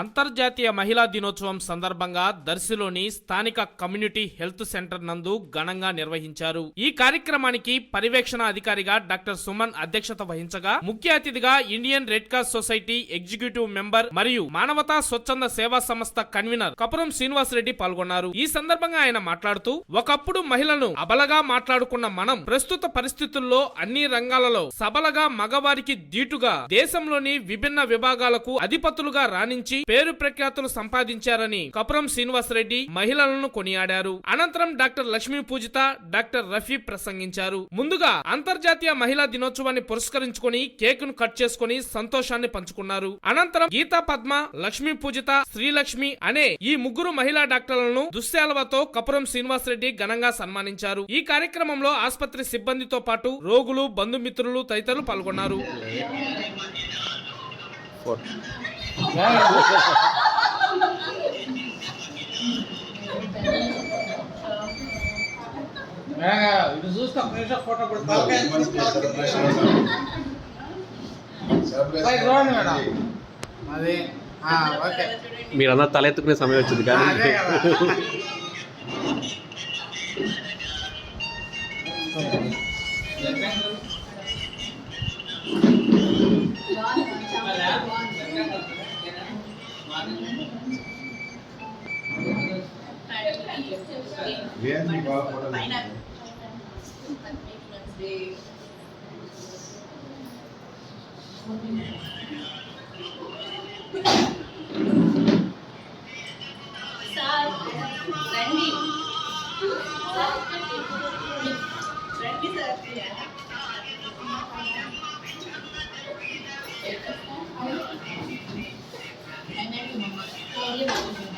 అంతర్జాతీయ మహిళా దినోత్సవం సందర్భంగా దర్శిలోని స్థానిక కమ్యూనిటీ హెల్త్ సెంటర్ నందు ఘనంగా నిర్వహించారు. ఈ కార్యక్రమానికి పర్యవేక్షణ అధికారిగా డాక్టర్ సుమన్ అధ్యక్షత వహించగా ముఖ్య అతిథిగా Indian red cross society executive member మరియు మానవతా స్వచ్ఛంద సేవా సంస్థ కన్వీనర్ కపురం శ్రీనివాస్ రెడ్డి పాల్గొన్నారు. ఈ సందర్భంగా ఆయన మాట్లాడుతూ ఒకప్పుడు మహిళను అబలగా మాట్లాడుకున్న మనం ప్రస్తుత పరిస్థితుల్లో అన్ని రంగాలలో సబలగా మగవారికి దీటుగా దేశంలోని విభిన్న విభాగాలకు అధిపతులుగా రాణించి పేరు ప్రఖ్యాతులు సంపాదించారని కపురం శ్రీనివాస్ రెడ్డి మహిళలను కొనియాడారు. అనంతరం డాక్టర్ లక్ష్మీ పూజిత డాక్టర్ రఫీ ప్రసంగించారు. ముందుగా అంతర్జాతీయ మహిళా దినోత్సవాన్ని పురస్కరించుకొని కేక్ను కట్ చేసుకుని సంతోషాన్ని పంచుకున్నారు. అనంతరం గీతా పద్మ లక్ష్మీ పూజిత శ్రీలక్ష్మి అనే ఈ ముగ్గురు మహిళా డాక్టర్లను దుశ్శాలవతో కపురం శ్రీనివాస్ రెడ్డి ఘనంగా సన్మానించారు. ఈ కార్యక్రమంలో ఆసుపత్రి సిబ్బందితో పాటు రోగులు బంధుమిత్రులు తదితరులు పాల్గొన్నారు. ఇటు చూస్తే ఫోటో కూడా చూడండి మేడం అది ఆ, ఓకే మీరందరూ తలెత్తుకునే సమయం వచ్చింది కానీ. అదే కదా. సార్ రండి రండి సార్ హాయ్ కచ్చాకనట్టు వెళ్ళిపోతున్నారు నేను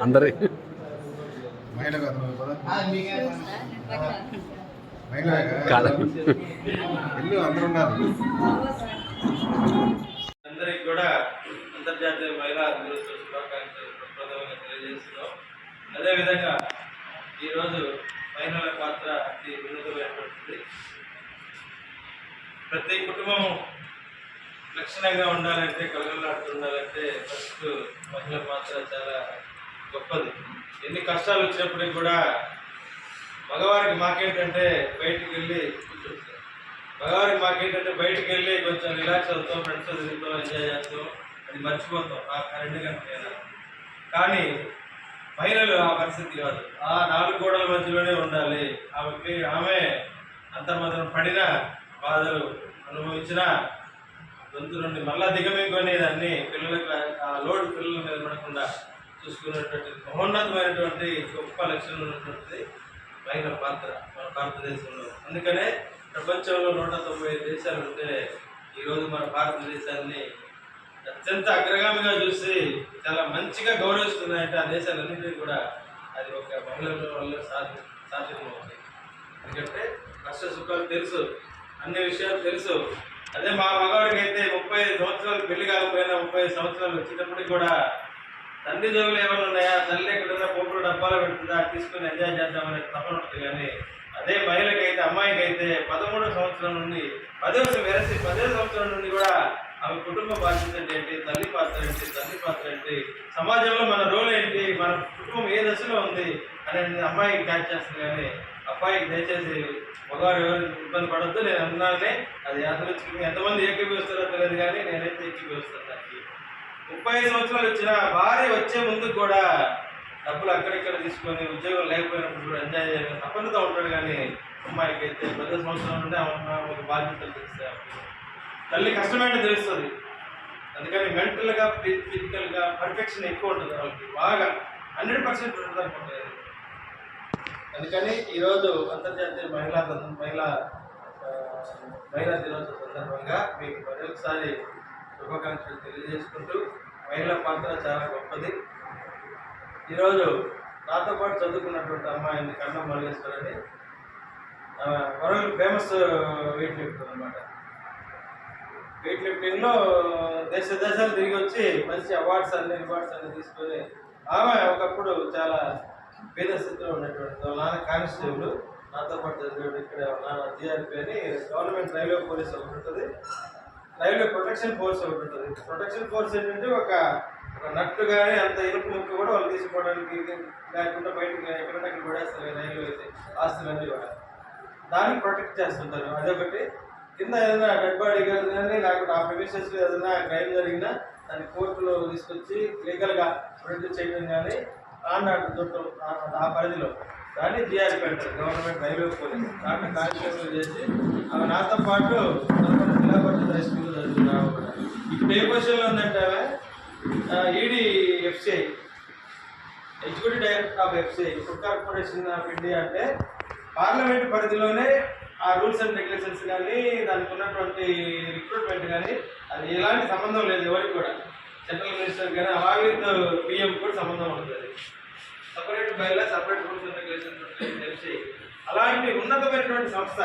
అందరి అందరికి కూడా అంతర్జాతీయ మహిళా దినోత్సవ శుభాకాంక్షలు ప్రప్రదమంగా తెలియజేస్తున్నాం. అదేవిధంగా ఈరోజు మహిళల పాత్ర అతి ఉన్నతమైనటువంటిది ప్రతి కుటుంబం లక్షణంగా ఉండాలంటే కలగలాడుతూ ఉండాలంటే ఫస్ట్ మహిళ పాత్ర చాలా గొప్పది. ఎన్ని కష్టాలు వచ్చినప్పటికీ కూడా మగవారికి మాకేంటంటే బయటికి వెళ్ళి మగవారికి మాకేంటంటే బయటికి వెళ్ళి కొంచెం రిలాక్స్ అవుతాం ఫ్రెండ్స్ తిరుగుతాం ఎంజాయ్ చేస్తాం అది మర్చిపోతాం ఆ కరెంట్ గంటల కానీ మహిళలు ఆ పరిస్థితి కాదు. ఆ నాలుగు గోడల మధ్యలోనే ఉండాలి. ఆమెకి ఆమె అంతర్మాత్రం పడిన బాధలు అనుభవించిన గొంతు నుండి మళ్ళా దిగమింగుకునేదాన్ని. పిల్లలకు ఆ లోడ్ పిల్లల మీద పడకుండా చూసుకునేటువంటి మహోన్నతమైనటువంటి గొప్ప లక్షణం ఉన్నటువంటిది మహిళ పాత్ర మన భారతదేశంలో. అందుకనే ప్రపంచంలో నూట తొంభై దేశాలు ఉంటే ఈరోజు మన భారతదేశాన్ని అత్యంత అగ్రగామిగా చూసి చాలా మంచిగా గౌరవిస్తున్నాయంటే ఆ దేశాలన్నింటినీ కూడా అది ఒక మహిళల వల్ల సాధ్యం సాధ్యమవుతుంది. ఎందుకంటే కష్ట సుఖాలు తెలుసు. అన్ని విషయాలు తెలుసు. అదే మా మగవాడికి అయితే ముప్పై సంవత్సరాలు పెళ్ళి కాకపోయినా ముప్పై సంవత్సరాలు వచ్చేటప్పటికి కూడా తండ్రి జోగులు ఏమైనా ఉన్నాయా? తల్లి ఎక్కడైనా పోపులు డబ్బాలు పెడుతుందా? తీసుకుని ఎంజాయ్ చేద్దామనే తపన ఉంటుంది కానీ అదే మహిళకైతే అమ్మాయికైతే పదమూడో సంవత్సరం నుండి పదో వెరసి పదో సంవత్సరం నుండి కూడా ఆమె కుటుంబ బాధ్యత ఏంటి? తల్లి పాత్ర ఏంటి? తల్లి పాత్ర ఏంటి? సమాజంలో మన రోల్ ఏంటి? మన కుటుంబం ఏ దశలో ఉంది? అనేది అమ్మాయి క్యాచ్ చేస్తుంది కానీ అబ్బాయి దయచేసి మగవారు ఎవరు ఇబ్బంది పడద్దు నేను అన్నానే అది అదృష్టం ఎంతమంది ఏకీభవిస్తారో తెలియదు కానీ నేనైతే ఏకీభవిస్తాను దానికి. ముప్పై ఐదు సంవత్సరాలు వచ్చిన భార్య వచ్చే ముందు కూడా డబ్బులు అక్కడిక్కడ తీసుకొని ఉద్యోగం లేకపోయినప్పుడు కూడా ఎంజాయ్ చేయాలి తప్పనితో ఉంటాడు కానీ అమ్మాయికి అయితే పెద్ద సంవత్సరం ఉంటే ఆమె బాధ్యతలు తెలుస్తాయి తల్లి కష్టమేంటో తెలుస్తుంది. అందుకని మెంటల్గా ఫిజికల్గా పర్ఫెక్షన్ ఎక్కువ ఉంటుంది వాళ్ళకి బాగా హండ్రెడ్ పర్సెంట్ ఉంటుంది అనుకుంటుంది అందుకని ఈరోజు అంతర్జాతీయ మహిళా మహిళా మహిళా దినోత్సవ సందర్భంగా మీకు మరొకసారి శుభాకాంక్షలు తెలియజేసుకుంటూ మహిళ పాత్ర చాలా గొప్పది. ఈరోజు నాతో పాటు చదువుకున్నటువంటి అమ్మాయిని కన్నం మల్లేశ్వరని వరల్డ్ ఫేమస్ వెయిట్ లిఫ్టర్ అనమాట వెయిట్ లిఫ్టింగ్లో దేశ దేశాలు తిరిగి వచ్చి మంచి అవార్డ్స్ అన్ని రివార్డ్స్ అన్ని తీసుకొని ఆమె ఒకప్పుడు చాలా పేద స్థితిలో ఉన్నటువంటి నాన్న కానిస్టేబుల్ నాతో పాటు చదివాడు ఇక్కడ నాన్న జిఆర్పి అని గవర్నమెంట్ రైల్వే పోలీస్ ఒకటి ఉంటుంది. రైల్వే ప్రొటెక్షన్ ఫోర్స్ ఒకటి ఉంటుంది. ప్రొటెక్షన్ ఫోర్స్ ఏంటంటే ఒక ఒక నట్టు కానీ అంత ఇరుపు ముక్కు కూడా వాళ్ళు తీసుకోవడానికి లేకుండా బయటకు ఎక్కడంటే అక్కడ పడేస్తారు రైల్వే అయితే ఆస్తులన్నీ కూడా. దాన్ని ప్రొటెక్ట్ చేస్తుంటారు. అదొకటి. కింద ఏదైనా డెడ్ బాడీ కానీ లేకపోతే ఆ ప్రిమిసెస్ ఏదైనా క్రైమ్ జరిగినా దాన్ని కోర్టులో తీసుకొచ్చి లీగల్గా ప్రొటెక్ట్ చేయడం కానీ ఆన్ ఆర్డర్ ఆ- పరిధిలో దాన్ని జిఆర్పి గవర్నమెంట్ రైల్వే పోలీస్. దాన్ని కానిస్టేబుల్ చేసి ఆమె నాతో పాటు జిల్లా పరిషత్ హై స్కూల్ చదువుతున్నాము ఇప్పుడు ఏ పొజిషన్లో ఉందంటే ED FCI executive director of FCI food corporation of India అంటే పార్లమెంట్ పరిధిలోనే ఆ రూల్స్ అండ్ రెగ్యులేషన్స్ కానీ దానికి ఉన్నటువంటి రిక్రూట్మెంట్ కానీ అది ఎలాంటి సంబంధం లేదు ఎవరికి కూడా. సెంట్రల్ మినిస్టర్ కానీ అలాగే పిఎం కూడా సంబంధం ఉంటుంది. Separate bylaw separate rules and regulations తెలిసి. అలాంటి ఉన్నతమైనటువంటి సంస్థ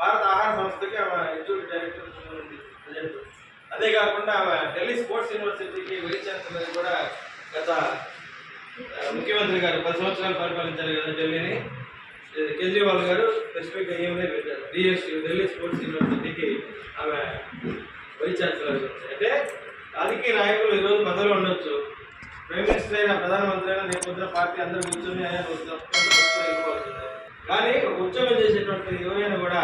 భారత ఆహార సంస్థకి ఆమె ఎగ్జిక్యూటివ్ డైరెక్టర్ ప్రజెంట్. అదే కాకుండా ఆమె ఢిల్లీ స్పోర్ట్స్ యూనివర్సిటీకి వైస్ ఛాన్సలర్ కూడా గత ముఖ్యమంత్రి గారు పది సంవత్సరాలు పరిపాలించారు కదా ఢిల్లీని. కేజ్రీవాల్ గారు స్పెసిఫిక్గా ఏమైనా పెట్టారు. డిఎస్ ఢిల్లీ స్పోర్ట్స్ యూనివర్సిటీకి ఆమె వైస్ ఛాన్సలర్ అంటే రాజకీయ నాయకులు ఈరోజు పదవిలో ఉండొచ్చు. ప్రైమ్ మినిస్టర్ అయినా ప్రధానమంత్రి అయినా నేపథ్య పార్టీ అందరూ కూర్చొని ఆయన కానీ ఒక ఉద్యోగం చేసేటువంటి ఎవరైనా కూడా